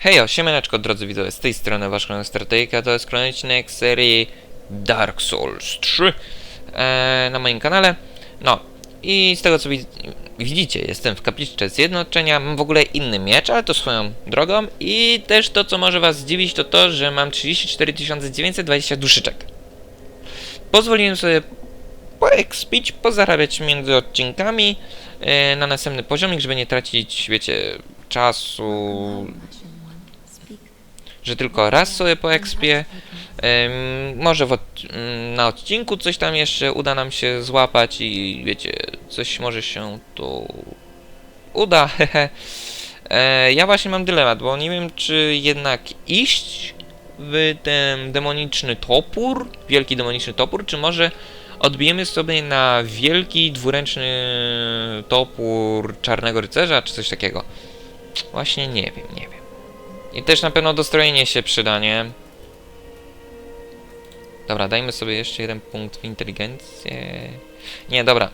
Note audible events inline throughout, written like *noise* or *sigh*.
Hejo, siemaneczko drodzy widzowie, z tej strony wasz Strategika, to jest kolejny serii Dark Souls 3 e, na moim kanale. No, i z tego co wi- widzicie, jestem w kapliczce zjednoczenia, mam w ogóle inny miecz, ale to swoją drogą. I też to, co może was zdziwić, to to, że mam 34 920 duszyczek. Pozwoliłem sobie poekspić, pozarabiać między odcinkami e, na następny poziomik, żeby nie tracić, wiecie, czasu, że tylko raz sobie poekspię. Em, może od, mm, na odcinku coś tam jeszcze uda nam się złapać i wiecie, coś może się tu uda. *laughs* E, ja właśnie mam dylemat, bo nie wiem, czy jednak iść w ten demoniczny topór, wielki demoniczny topór, czy może odbijemy sobie na wielki dwuręczny topór czarnego rycerza, czy coś takiego. Właśnie nie wiem, nie wiem. I też na pewno dostrojenie się przyda, nie? Dobra, dajmy sobie jeszcze jeden punkt w inteligencję. Nie, dobra.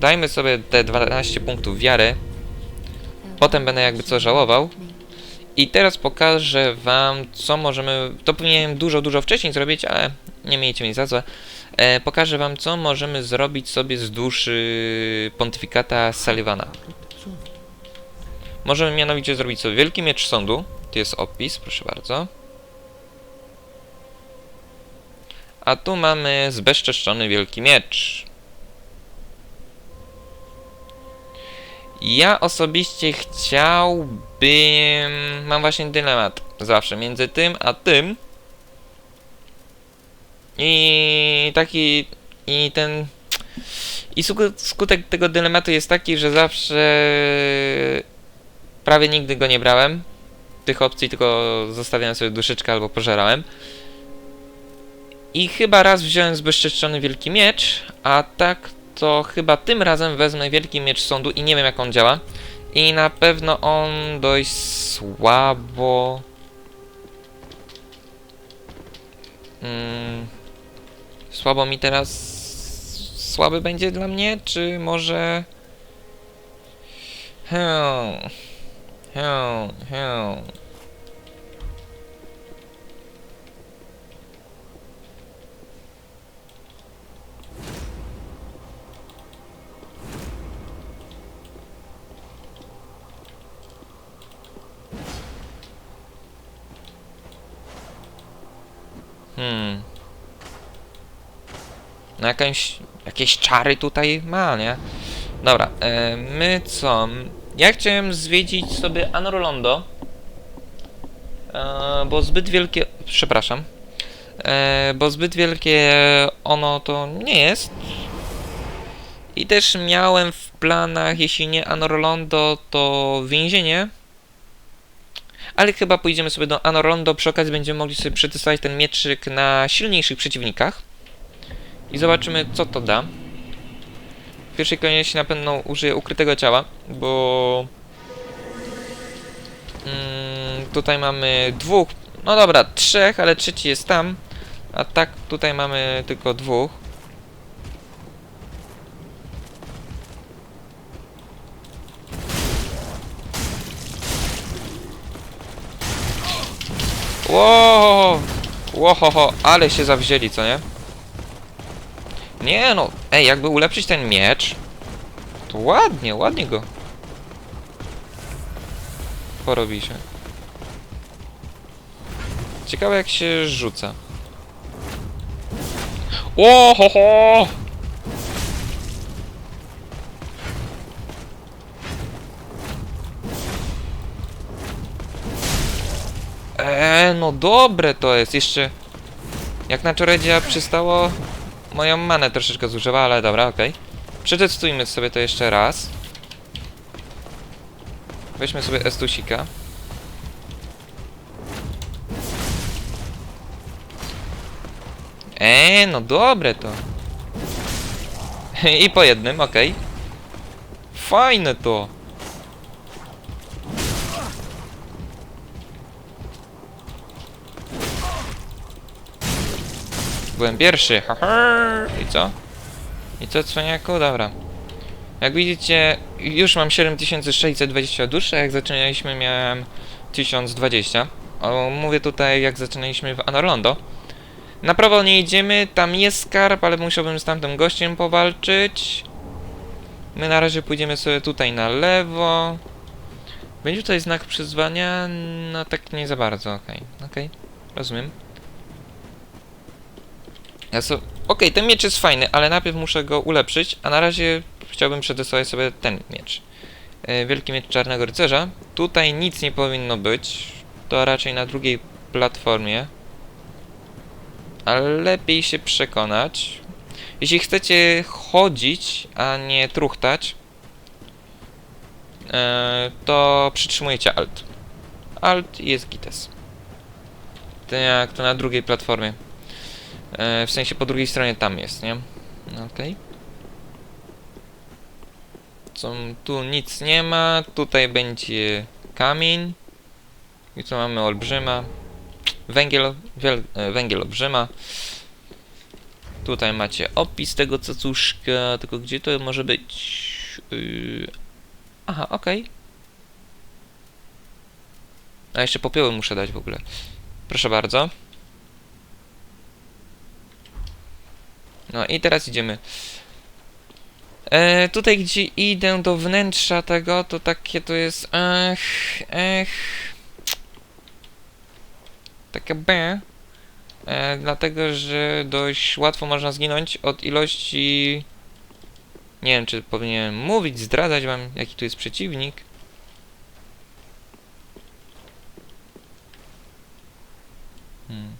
Dajmy sobie te 12 punktów wiary. Potem będę jakby co żałował. I teraz pokażę wam, co możemy... To powinienem dużo, dużo wcześniej zrobić, ale nie miejcie mi za złe. E, pokażę wam, co możemy zrobić sobie z duszy pontyfikata Sullivana. Możemy mianowicie zrobić sobie wielki miecz sądu. Jest opis, proszę bardzo. A tu mamy zbezczeszczony wielki miecz. Ja osobiście chciałbym... Mam właśnie dylemat zawsze między tym a tym. I taki... I ten... I sku- skutek tego dylematu jest taki, że zawsze prawie nigdy go nie brałem. Tych opcji tylko zostawiałem sobie duszyczkę albo pożerałem. I chyba raz wziąłem zbezczeszczony wielki miecz, a tak to chyba tym razem wezmę wielki miecz sądu i nie wiem jak on działa. I na pewno on dość słabo... Mm, słabo mi teraz... Słaby będzie dla mnie, czy może... Hmm... Hmm, hmm. Hmm. No jakieś czary tutaj ma, nie? Dobra, e, my co? Ja chciałem zwiedzić sobie Anorlondo, e, bo zbyt wielkie... Przepraszam. E, bo zbyt wielkie ono to nie jest. I też miałem w planach, jeśli nie Anorlondo, to więzienie. Ale chyba pójdziemy sobie do Anorlondo, przy okazji będziemy mogli sobie przetestować ten mieczyk na silniejszych przeciwnikach. I zobaczymy, co to da. Pierwszej kolejności na pewno użyję ukrytego ciała, bo... Mm, tutaj mamy dwóch, no dobra, trzech, ale trzeci jest tam. A tak tutaj mamy tylko dwóch. Ło! Łohoho, ale się zawzięli, co nie? Nie no, ej, jakby ulepszyć ten miecz, to ładnie, ładnie go porobi się. Ciekawe jak się rzuca. Łohoho! Eee, no dobre to jest. Jeszcze jak na Czoredzia przystało, moją manę troszeczkę zużywa, ale dobra, okej. Przetestujmy sobie to jeszcze raz. Weźmy sobie Estusika. Eee, no dobre to. *laughs* I po jednym, okej. Fajne to. Byłem pierwszy, haha. I co? I co, cwaniaku? Dobra. Jak widzicie, już mam 7620 duszy, a jak zaczynaliśmy miałem 1020. O, mówię tutaj jak zaczynaliśmy w Anorlondo. Na prawo nie idziemy, tam jest skarb, ale musiałbym z tamtym gościem powalczyć. My na razie pójdziemy sobie tutaj na lewo. Będzie tutaj znak przyzwania? No tak nie za bardzo, okej, okej, rozumiem. Ja so... Okej, ten miecz jest fajny, ale najpierw muszę go ulepszyć, a na razie chciałbym przetestować sobie ten miecz. E, Wielki miecz Czarnego Rycerza. Tutaj nic nie powinno być. To raczej na drugiej platformie. Ale lepiej się przekonać. Jeśli chcecie chodzić, a nie truchtać, e, to przytrzymujecie Alt. Alt i jest gites. To jak to na drugiej platformie. E, w sensie po drugiej stronie tam jest, nie? No, Okej. Co, tu nic nie ma, tutaj będzie kamień. I tu mamy olbrzyma. Węgiel, wiel, e, węgiel olbrzyma. Tutaj macie opis tego cacuszka, tylko gdzie to może być? Yy... Aha, okej. A jeszcze popioły muszę dać w ogóle. Proszę bardzo. No i teraz idziemy. E, tutaj gdzie idę do wnętrza tego, to takie to jest. Ech, ech. Takie B. E, dlatego, że dość łatwo można zginąć od ilości. Nie wiem, czy powinienem mówić, zdradzać wam, jaki tu jest przeciwnik. Hmm.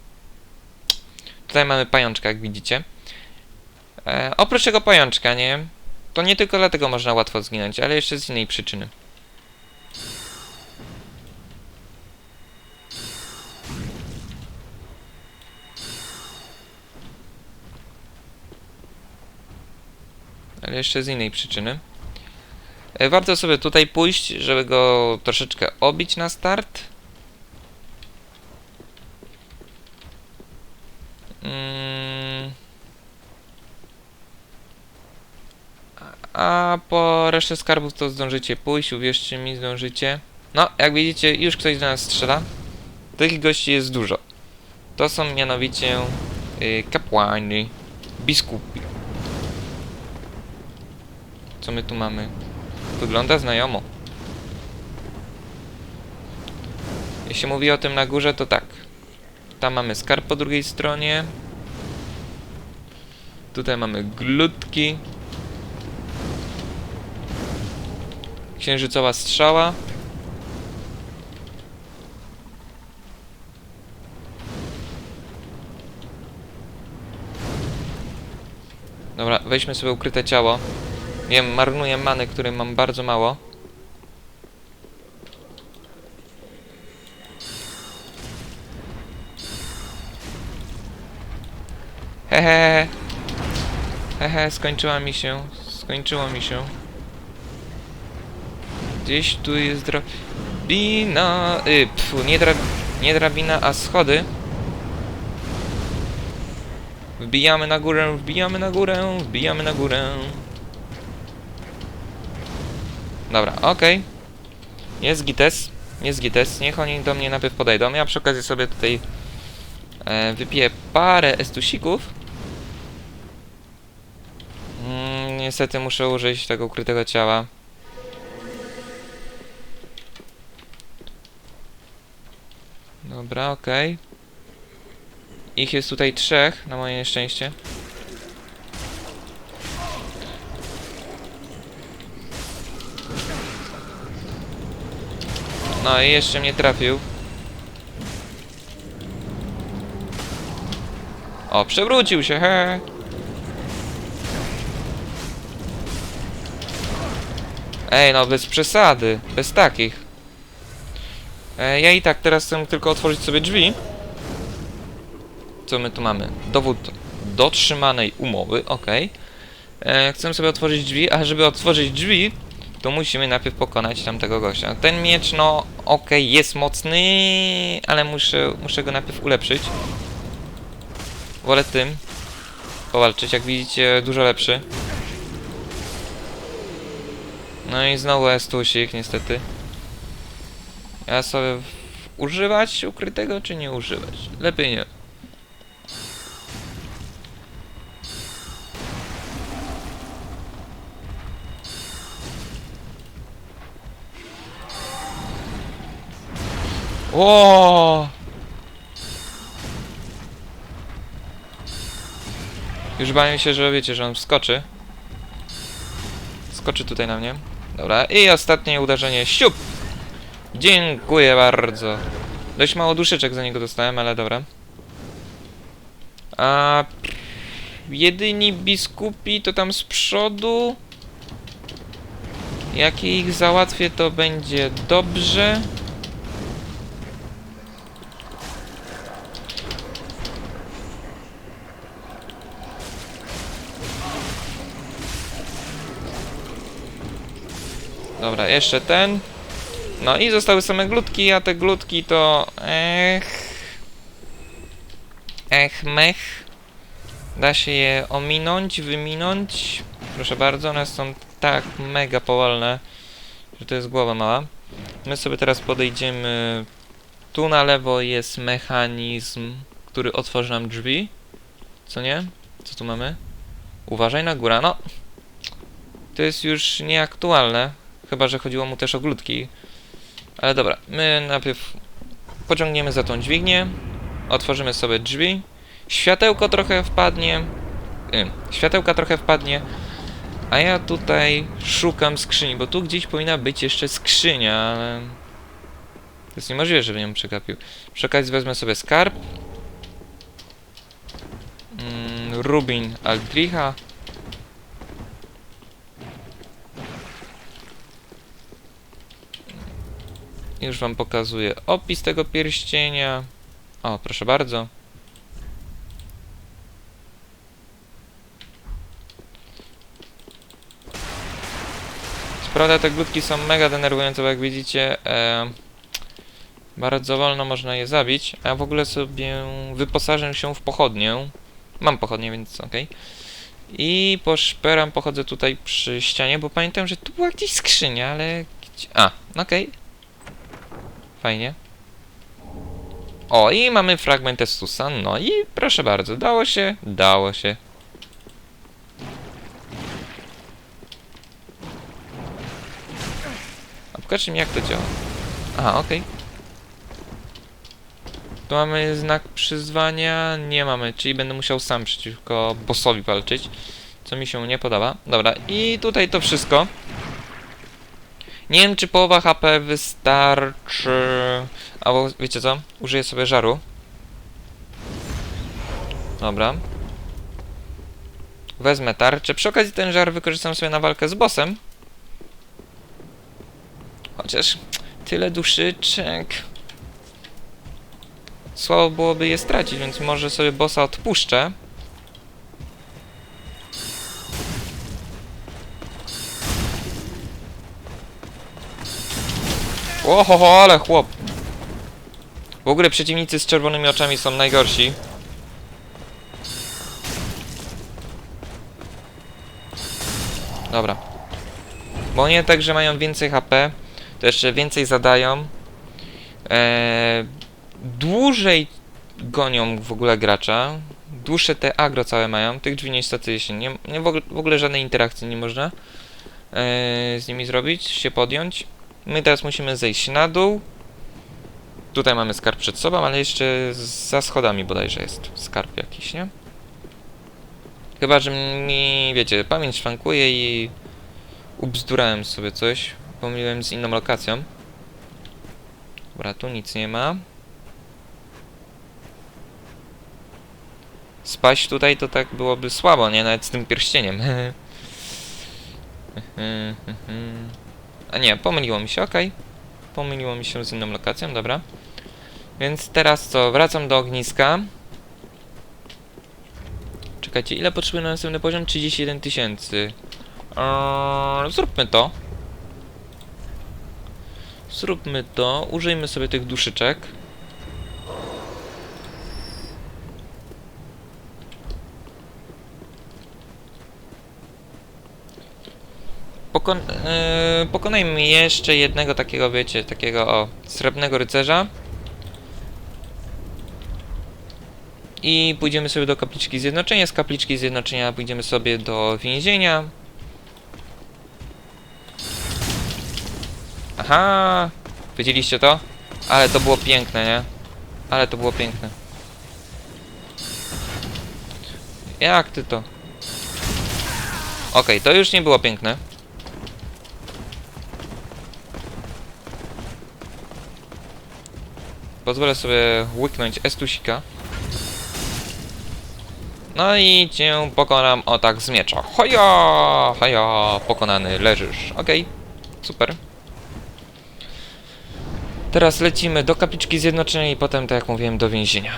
Tutaj mamy pajączka, jak widzicie. E, oprócz tego pajączka, nie? To nie tylko dlatego można łatwo zginąć, ale jeszcze z innej przyczyny. Ale jeszcze z innej przyczyny. E, warto sobie tutaj pójść, żeby go troszeczkę obić na start. Mm. A po resztę skarbów to zdążycie pójść, uwierzcie mi, zdążycie. No, jak widzicie, już ktoś do nas strzela. Tych gości jest dużo. To są mianowicie y, kapłani, biskupi. Co my tu mamy? Wygląda znajomo. Jeśli mówi o tym na górze, to tak. Tam mamy skarb po drugiej stronie. Tutaj mamy glutki. Księżycowa strzała. Dobra, weźmy sobie ukryte ciało. Wiem, marnuję many, której mam bardzo mało. Hehe. Hehe, skończyła mi się. Skończyło mi się. Gdzieś tu jest drabina. Y, pfu, nie, nie drabina, a schody. Wbijamy na górę, wbijamy na górę, wbijamy na górę. Dobra, okej. Jest gites. Jest gites. Niech oni do mnie najpierw podejdą. Ja przy okazji sobie tutaj e, wypiję parę estusików. Mm, niestety muszę użyć tego ukrytego ciała. Dobra, okej. Ich jest tutaj trzech, na moje nieszczęście. No i jeszcze mnie trafił. O, przewrócił się, he. Ej, no bez przesady, bez takich. E, ja i tak teraz chcę tylko otworzyć sobie drzwi. Co my tu mamy? Dowód dotrzymanej umowy, ok. E, chcę sobie otworzyć drzwi, a żeby otworzyć drzwi, to musimy najpierw pokonać tamtego gościa. Ten miecz, no ok, jest mocny, ale muszę, muszę go najpierw ulepszyć. Wolę tym powalczyć, jak widzicie, dużo lepszy. No i znowu estusik, niestety. Ja sobie używać ukrytego, czy nie używać? Lepiej nie. O! Już bałem się, że wiecie, że on wskoczy. Skoczy tutaj na mnie. Dobra, i ostatnie uderzenie. Siup! Dziękuję bardzo. Dość mało duszyczek za niego dostałem, ale dobra. A jedyni biskupi to tam z przodu. Jak ich załatwię, to będzie dobrze. Dobra, jeszcze ten. No i zostały same glutki, a te glutki to... Ech... Ech, mech. Da się je ominąć, wyminąć. Proszę bardzo, one są tak mega powolne, że to jest głowa mała. My sobie teraz podejdziemy... Tu na lewo jest mechanizm, który otworzy nam drzwi. Co nie? Co tu mamy? Uważaj na górę, no. To jest już nieaktualne. Chyba, że chodziło mu też o glutki. Ale dobra, my najpierw pociągniemy za tą dźwignię, otworzymy sobie drzwi, światełko trochę wpadnie, y, światełka trochę wpadnie, a ja tutaj szukam skrzyni, bo tu gdzieś powinna być jeszcze skrzynia, ale to jest niemożliwe, żebym ją przegapił. Przy okazji wezmę sobie skarb, mm, Rubin Aldricha, Już wam pokazuję opis tego pierścienia. O, proszę bardzo. Prawda te glutki są mega denerwujące, bo jak widzicie, e, bardzo wolno można je zabić. A w ogóle sobie wyposażę się w pochodnię. Mam pochodnię, więc okej. I poszperam, pochodzę tutaj przy ścianie, bo pamiętam, że tu była gdzieś skrzynia, ale... A, okej. Fajnie. O, i mamy fragment Estusa. No i proszę bardzo, dało się? Dało się. A pokażcie mi jak to działa. Aha, okej. Tu mamy znak przyzwania, nie mamy, czyli będę musiał sam przeciwko bossowi walczyć, co mi się nie podoba. Dobra, i tutaj to wszystko. Nie wiem, czy połowa HP wystarczy. Albo wiecie co? Użyję sobie żaru. Dobra. Wezmę tarczę. Przy okazji ten żar wykorzystam sobie na walkę z bossem. Chociaż tyle duszyczek. Słabo byłoby je stracić, więc może sobie bossa odpuszczę. Ohoho, ale chłop. W ogóle przeciwnicy z czerwonymi oczami są najgorsi. Dobra. Bo nie tak, że mają więcej HP, to jeszcze więcej zadają. Eee, dłużej gonią w ogóle gracza. Dłuższe te agro całe mają. Tych drzwi niestety się nie, nie w, ogóle, w ogóle żadnej interakcji nie można eee, z nimi zrobić, się podjąć. My teraz musimy zejść na dół. Tutaj mamy skarb przed sobą, ale jeszcze za schodami bodajże jest skarb jakiś, nie? Chyba, że mi, wiecie, pamięć szwankuje i ubzdurałem sobie coś. Pomyliłem z inną lokacją. Dobra, tu nic nie ma. Spaść tutaj to tak byłoby słabo, nie? Nawet z tym pierścieniem. *laughs* A nie, pomyliło mi się, okej. Pomyliło mi się z inną lokacją, dobra. Więc teraz co? Wracam do ogniska. Czekajcie, ile potrzebuję na następny poziom? 31 tysięcy. Eee, zróbmy to. Zróbmy to. Użyjmy sobie tych duszyczek. pokon yy, pokonajmy jeszcze jednego takiego, wiecie, takiego o, srebrnego rycerza. I pójdziemy sobie do kapliczki zjednoczenia. Z kapliczki zjednoczenia pójdziemy sobie do więzienia. Aha! Wiedzieliście to? Ale to było piękne, nie? Ale to było piękne. Jak ty to? Okej, okay, to już nie było piękne. Pozwolę sobie łyknąć Estusika. No i cię pokonam o tak z miecza. Hoja! Hoja! Pokonany, leżysz. Okej, super. Teraz lecimy do kapliczki zjednoczenia i potem, tak jak mówiłem, do więzienia.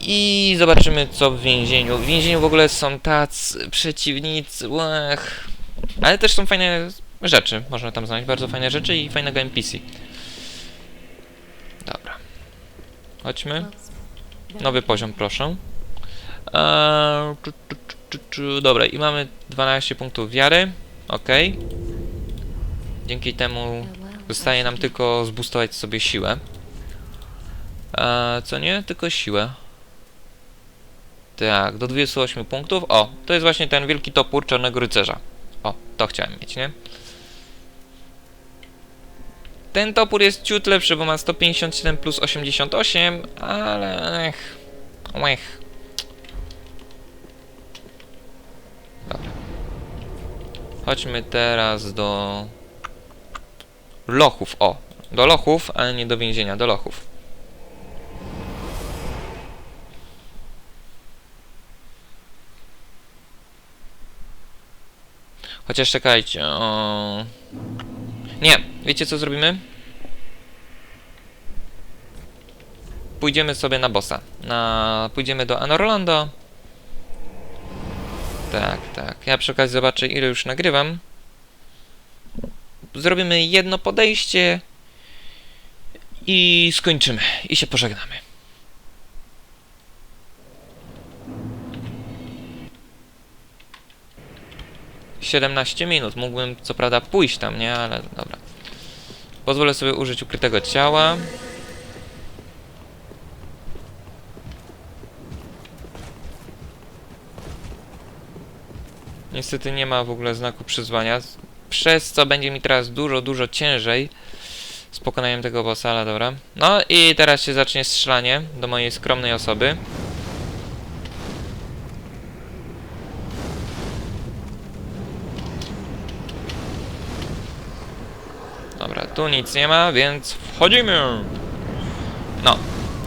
I zobaczymy, co w więzieniu. W więzieniu w ogóle są tacy przeciwnicy, łech. Ale też są fajne rzeczy. Można tam znaleźć bardzo fajne rzeczy i fajnego NPC. Dobra. Chodźmy. Nowy poziom, proszę. Eee. Dobra, i mamy 12 punktów wiary. Ok. Dzięki temu zostaje nam tylko zboostować sobie siłę. Eee, co nie? Tylko siłę. Tak, do 28 punktów. O, to jest właśnie ten wielki topór Czarnego Rycerza. O, to chciałem mieć, nie? Ten topór jest ciut lepszy, bo ma 157 plus 88, ale... Ech, łech. Dobra. Chodźmy teraz do... Lochów, o. Do lochów, ale nie do więzienia, do lochów. Chociaż czekajcie, o... Nie, wiecie co zrobimy? Pójdziemy sobie na bossa. Na... Pójdziemy do Anorlando. Tak, tak. Ja przy okazji zobaczę ile już nagrywam. Zrobimy jedno podejście i skończymy. I się pożegnamy. Siedemnaście minut. Mógłbym co prawda pójść tam, nie? Ale dobra. Pozwolę sobie użyć ukrytego ciała. Niestety nie ma w ogóle znaku przyzwania, przez co będzie mi teraz dużo, dużo ciężej z pokonaniem tego bossa, ale dobra. No i teraz się zacznie strzelanie do mojej skromnej osoby. Dobra, tu nic nie ma, więc wchodzimy! No,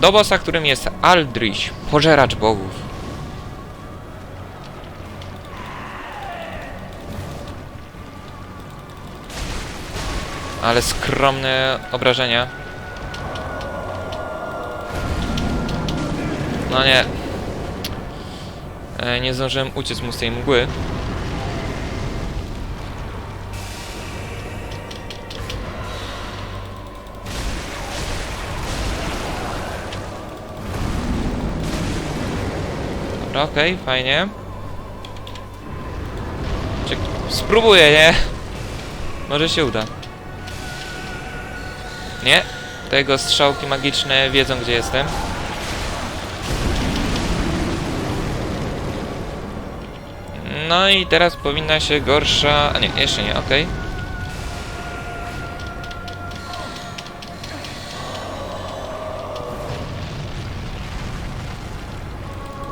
do bossa, którym jest Aldrich, pożeracz bogów. Ale skromne obrażenia. No nie. E, nie zdążyłem uciec mu z tej mgły. Dobra, okej, fajnie. Czek spróbuję, nie? Może się uda. Nie. Tego strzałki magiczne wiedzą, gdzie jestem. No i teraz powinna się gorsza... A nie, jeszcze nie, okej.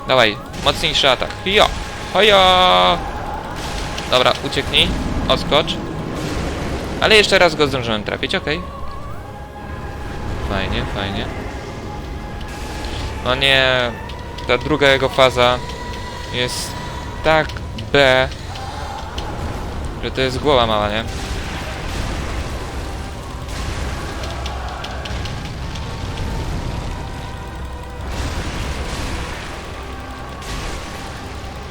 Dawaj, mocniejszy atak. Jo! Hojo! Dobra, ucieknij. Odskocz. Ale jeszcze raz go zdążyłem trafić, okej. Fajnie, fajnie. No nie, ta druga jego faza jest tak B, że to jest głowa mała, nie?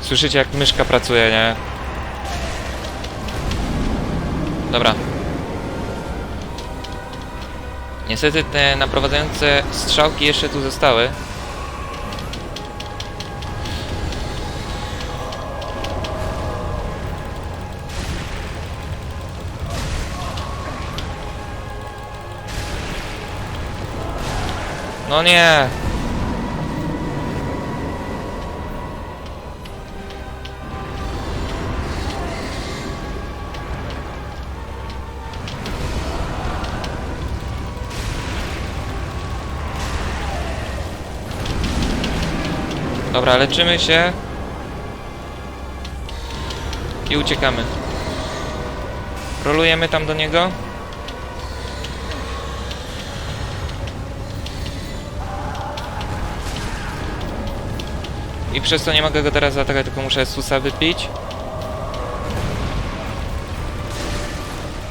Słyszycie jak myszka pracuje, nie? Dobra, Niestety te naprowadzające strzałki jeszcze tu zostały. No nie! Dobra, leczymy się. I uciekamy. Rolujemy tam do niego. I przez to nie mogę go teraz zaatakować, tylko muszę susa wypić.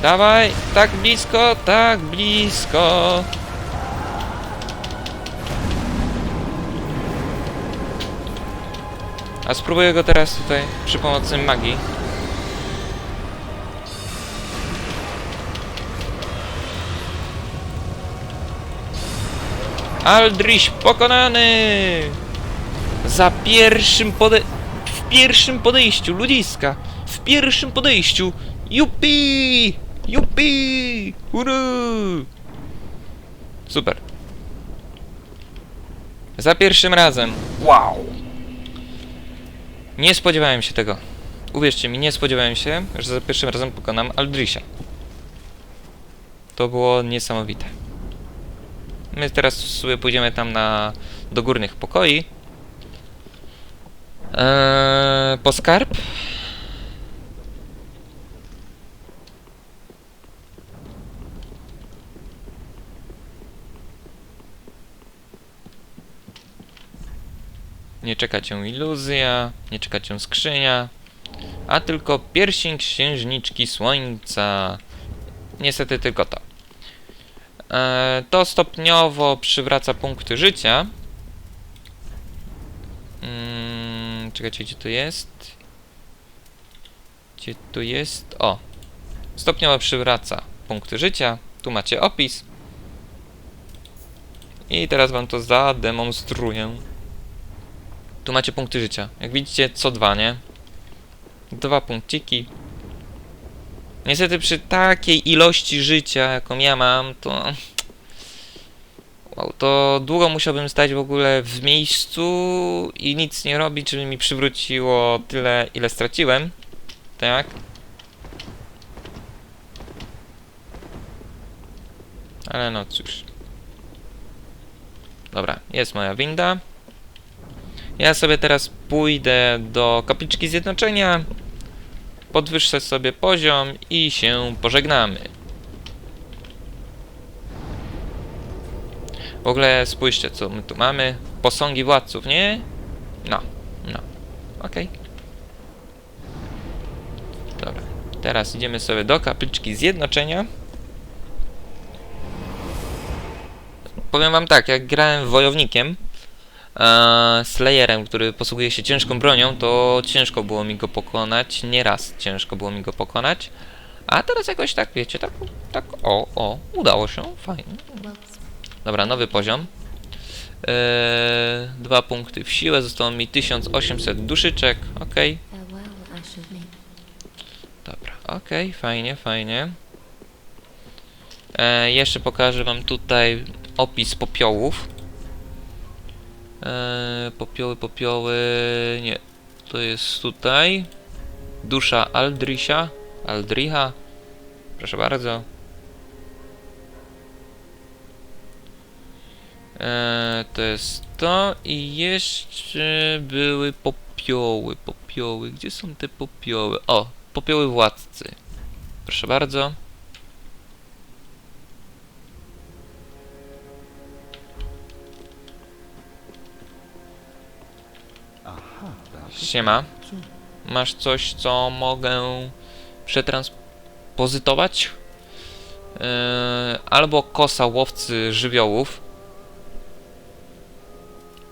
Dawaj! Tak blisko, tak blisko! A spróbuję go teraz tutaj przy pomocy magii. Aldrich pokonany! Za pierwszym pode... W pierwszym podejściu, ludziska! W pierwszym podejściu! Jupi! Jupi! Uru! Super. Za pierwszym razem. Wow! Nie spodziewałem się tego. Uwierzcie mi, nie spodziewałem się, że za pierwszym razem pokonam Aldrisha. To było niesamowite. My teraz sobie pójdziemy tam na... do górnych pokoi. Eee, po skarb. Nie czeka cię iluzja, nie czeka cię skrzynia, a tylko pierścień księżniczki słońca. Niestety tylko to. E, to stopniowo przywraca punkty życia. Mm, czekajcie, gdzie to jest? Gdzie to jest? O! Stopniowo przywraca punkty życia. Tu macie opis. I teraz wam to zademonstruję. Tu macie punkty życia. Jak widzicie, co dwa, nie? Dwa punkciki. Niestety przy takiej ilości życia, jaką ja mam, to... Wow, to długo musiałbym stać w ogóle w miejscu i nic nie robić, żeby mi przywróciło tyle, ile straciłem. Tak? Ale no cóż. Dobra, jest moja winda. Ja sobie teraz pójdę do kapliczki zjednoczenia, podwyższę sobie poziom i się pożegnamy. W ogóle spójrzcie, co my tu mamy. Posągi władców, nie? No, no. Okej. Dobra. Teraz idziemy sobie do kapliczki zjednoczenia. Powiem wam tak, jak grałem wojownikiem, e, Slayerem, który posługuje się ciężką bronią, to ciężko było mi go pokonać. Nieraz ciężko było mi go pokonać. A teraz jakoś tak, wiecie, tak, tak, o, o, udało się, fajnie. Dobra, nowy poziom. Eee, dwa punkty w siłę, zostało mi 1800 duszyczek, Min. Dobra, okej, fajnie, fajnie. E, jeszcze pokażę wam tutaj opis popiołów. E, popioły, popioły, nie, to jest tutaj. Dusza Aldrisha, Aldricha, proszę bardzo. E, to jest to i jeszcze były popioły, popioły, gdzie są te popioły? O, popioły władcy. Proszę bardzo. Siema. Masz coś, co mogę przetranspozytować? Yy, albo kosa łowcy żywiołów.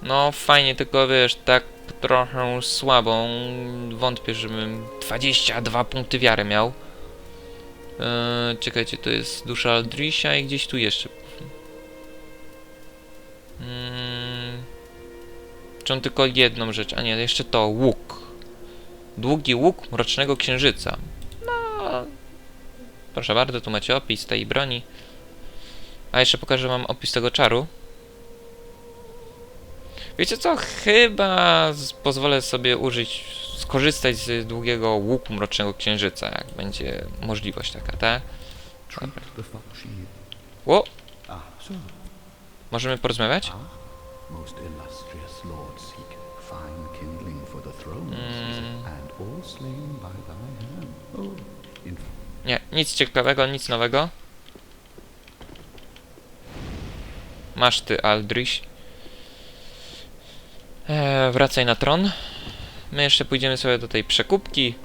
No fajnie, tylko wiesz, tak trochę słabą. Wątpię, żebym 22 punkty wiary miał. Yy, czekajcie, to jest dusza Aldrisha i gdzieś tu jeszcze. Czy on tylko jedną rzecz? A nie, jeszcze to łuk. Długi łuk mrocznego księżyca. No. Proszę bardzo, tu macie opis tej broni. A jeszcze pokażę wam opis tego czaru. Wiecie co? Chyba pozwolę sobie użyć, skorzystać z długiego łuku mrocznego księżyca, jak będzie możliwość taka, tak? Dobra. O, możemy porozmawiać? Most illustrious Lord Seek, Fine kindling for the throne, Mm. and all slain by thy hand. Oh, in Nie, nic ciekawego, nic nowego. Masz ty, Aldrich. Eee, wracaj na tron. My jeszcze pójdziemy sobie do tej przekupki.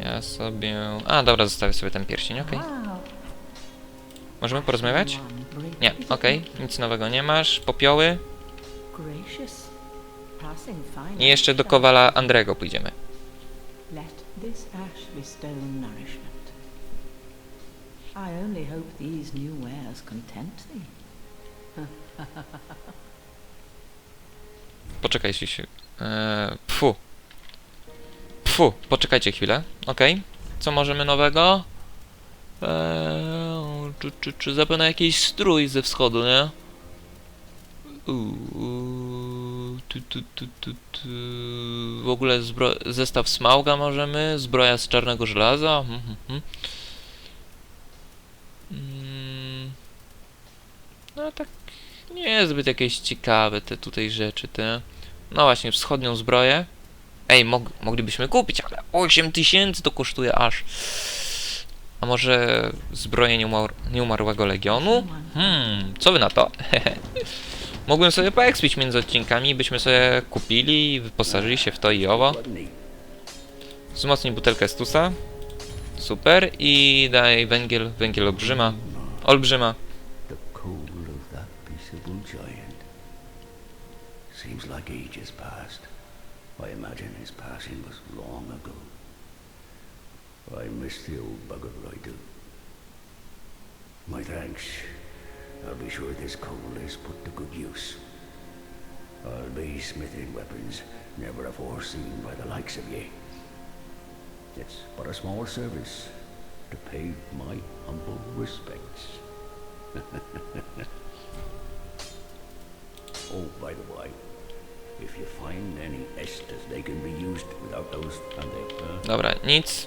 Ja sobie... A, dobra, zostawię sobie ten pierścień, okej. Wow. Możemy porozmawiać? Nie, okej. meat. Nic nowego nie masz. Popioły. I jeszcze do Kowala Andrego pójdziemy. I only hope these new wares content thee. *laughs* Poczekajcie się. Eee, pfu. Pfu, poczekajcie chwilę. Okej. Co możemy nowego? Eee, czy, czy, czy zapewne jakiś strój ze wschodu, nie? Uuu, tu, tu, tu, tu, tu. W ogóle zestaw smauga możemy, zbroja z czarnego żelaza. Mhm, mhm. Mm. No tak niezbyt jakieś ciekawe te tutaj rzeczy, te. No właśnie, wschodnią zbroję. Ej, mog moglibyśmy kupić, ale 8 tysięcy to kosztuje aż. A może zbroję nieumar nieumarłego legionu? Hmm, co wy na to? *laughs* Mógłbym sobie poekspić między odcinkami, byśmy sobie kupili i wyposażyli się w to i owo. Wzmocnij butelkę Stusa. Super. I daj węgiel, węgiel olbrzyma. Olbrzyma. Seems like ages passed. I imagine his passing was long ago. I miss the old bugger, I do. My thanks. I'll be sure this coal is put to good use. I'll be smithing weapons never afore seen by the likes of ye. It's but a small service to pay my humble respects. *laughs* Oh, by the way, Dobra, nic,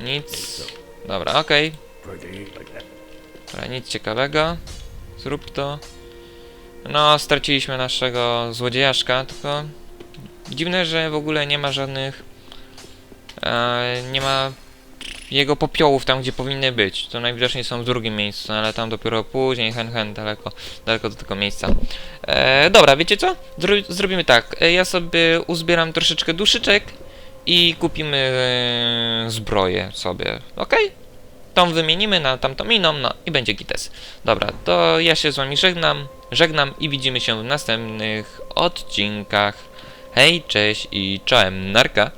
nic. Dobra, okej. that. Dobra, nic ciekawego. Zrób to. No, straciliśmy naszego złodziejaszka, tylko... Dziwne, że w ogóle nie ma żadnych... E, nie ma jego popiołów tam, gdzie powinny być. To najwidoczniej są w drugim miejscu, ale tam dopiero później, hen hen, daleko, daleko do tego miejsca. E, dobra, wiecie co? Zro zrobimy tak. E, ja sobie uzbieram troszeczkę duszyczek i kupimy e, zbroję sobie, okej? Tą wymienimy na tamtą inną, no i będzie gites. Dobra, to ja się z wami żegnam, żegnam i widzimy się w następnych odcinkach. Hej, cześć i czołem, narka.